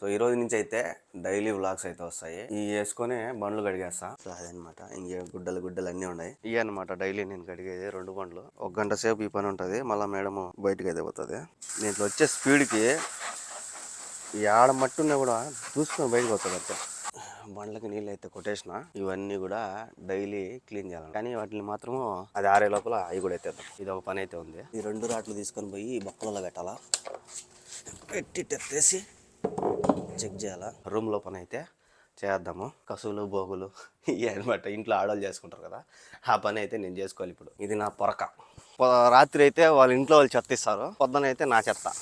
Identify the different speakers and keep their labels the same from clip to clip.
Speaker 1: So ఈ రోజు నుంచి అయితే డైలీ వ్లాగ్స్ అయితే వస్తాయి. ఈ వేసుకొని బండ్లు కడిగేస్తా. సో అదనమాట ఇంకే గుడ్డలు గుడ్డలు అన్నీ ఉన్నాయి. ఇవి అనమాట డైలీ నేను కడిగేది రెండు బండ్లు. ఒక గంట సేపు ఈ పని ఉంటుంది. మళ్ళీ మేడం బయటకు అయితే పోతుంది. దీంట్లో వచ్చే స్పీడ్కి ఈ ఆడ మట్టున్నా కూడా చూసుకొని బయటకు వస్తుంది అంతే. బండ్లకి నీళ్ళు అయితే కొట్టేసిన ఇవన్నీ కూడా డైలీ క్లీన్ చేయాలి కానీ వాటిని మాత్రము అది ఆరే లోపల అవి కూడా అయితే ఇది ఒక పని అయితే ఉంది. ఈ రెండు రాట్లు తీసుకొని పోయి బొక్కలలో పెట్టాలా పెట్టి తెచ్చేసి చెక్ చేయాలా? రూమ్లో పని అయితే చేద్దాము. కసువులు బోగులు ఇవి అనమాట ఇంట్లో ఆడవాళ్ళు చేసుకుంటారు కదా. ఆ పని అయితే నేను చేసుకోవాలి ఇప్పుడు. ఇది నా పొరక. పొ- రాత్రి అయితే వాళ్ళ ఇంట్లో వాళ్ళు చెత్త ఇస్తారు. పొద్దున అయితే నా చెత్త.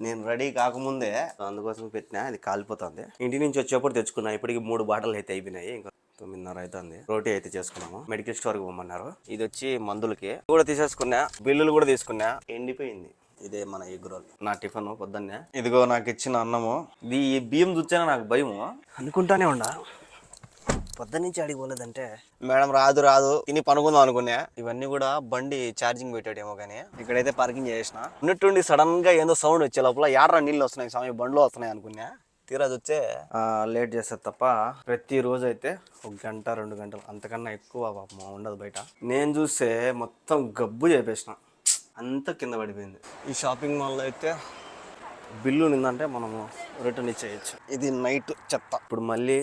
Speaker 1: నేను రెడీ కాకముందే అందుకోసం పెట్టినా అది కాలిపోతుంది. ఇంటి నుంచి వచ్చేప్పుడు తెచ్చుకున్నా. ఇప్పటికి మూడు బాటలు అయితే అయిపోయినాయి. ఇంకా తొమ్మిదిన్నర అవుతుంది రోటీ అయితే చేసుకున్నాము. మెడికల్ స్టోర్కి పోమన్నారు ఇది వచ్చి మందులకి. కూడా తీసేసుకున్నా. బిల్లులు కూడా తీసుకున్నా. ఎండిపోయింది. ఇదే మన ఎగ్ రోల్ నా టిఫిన్ పొద్దున్నే. ఇదిగో నాకు ఇచ్చిన అన్నము. ఇది ఈ బియ్యం చూస్తేనే నాకు భయము. అనుకుంటానే ఉండా. పొద్దున్నుంచి అడిగి పోలేదంటే. మేడం రాదు రాదు. తిని పనుకుందాం అనుకున్నా. ఇవన్నీ కూడా బండి ఛార్జింగ్ పెట్టాడేమో కానీ ఇక్కడైతే పార్కింగ్ చేసిన ఉన్నట్టుండి సడన్గా ఏందో సౌండ్ వచ్చే లోపల యాడ్రా నీళ్ళు వస్తున్నాయి స్వామి బండ్లో వస్తున్నాయి అనుకున్నా. తీరాది వచ్చే లేట్ చేస్తారు తప్ప ప్రతి రోజు అయితే ఒక గంట రెండు గంటలు అంతకన్నా ఎక్కువ పాపం ఉండదు బయట. నేను చూస్తే మొత్తం గబ్బు చేపేసిన. అంతా కింద పడిపోయింది. ఈ షాపింగ్ మాల్లో అయితే బిల్లు నిందంటే మనము రిటర్న్ ఇచ్చేయచ్చు. ఇది నైట్ చెత్త. ఇప్పుడు మళ్ళీ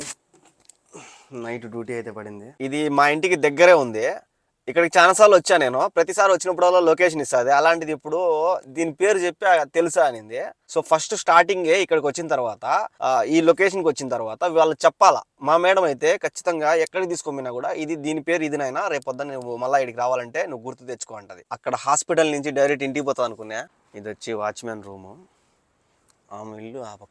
Speaker 1: నైట్ డ్యూటీ అయితే పడింది. ఇది మా ఇంటికి దగ్గరే ఉంది. ఇక్కడికి చాలాసార్లు వచ్చా నేను. ప్రతిసారి వచ్చినప్పుడల్లా లొకేషన్ ఇస్తుంది. అలాంటిది ఇప్పుడు దీని పేరు చెప్పి తెలుసా అనింది. సో ఫస్ట్ స్టార్టింగే ఇక్కడికి వచ్చిన తర్వాత ఈ లొకేషన్కి వచ్చిన తర్వాత వాళ్ళు చెప్పాలా మా మేడం అయితే ఖచ్చితంగా ఎక్కడికి తీసుకొమ్మినా కూడా ఇది దీని పేరు ఇది నైనా రేపు పొద్దున్న నువ్వు మళ్ళీ ఇక్కడికి రావాలంటే నువ్వు గుర్తు తెచ్చుకో అంటది. అక్కడ హాస్పిటల్ నుంచి డైరెక్ట్ ఇంటికి పోతావు అనుకున్నా. ఇది వచ్చి వాచ్మెన్ రూము. ఆమె ఇల్లు ఆ పక్క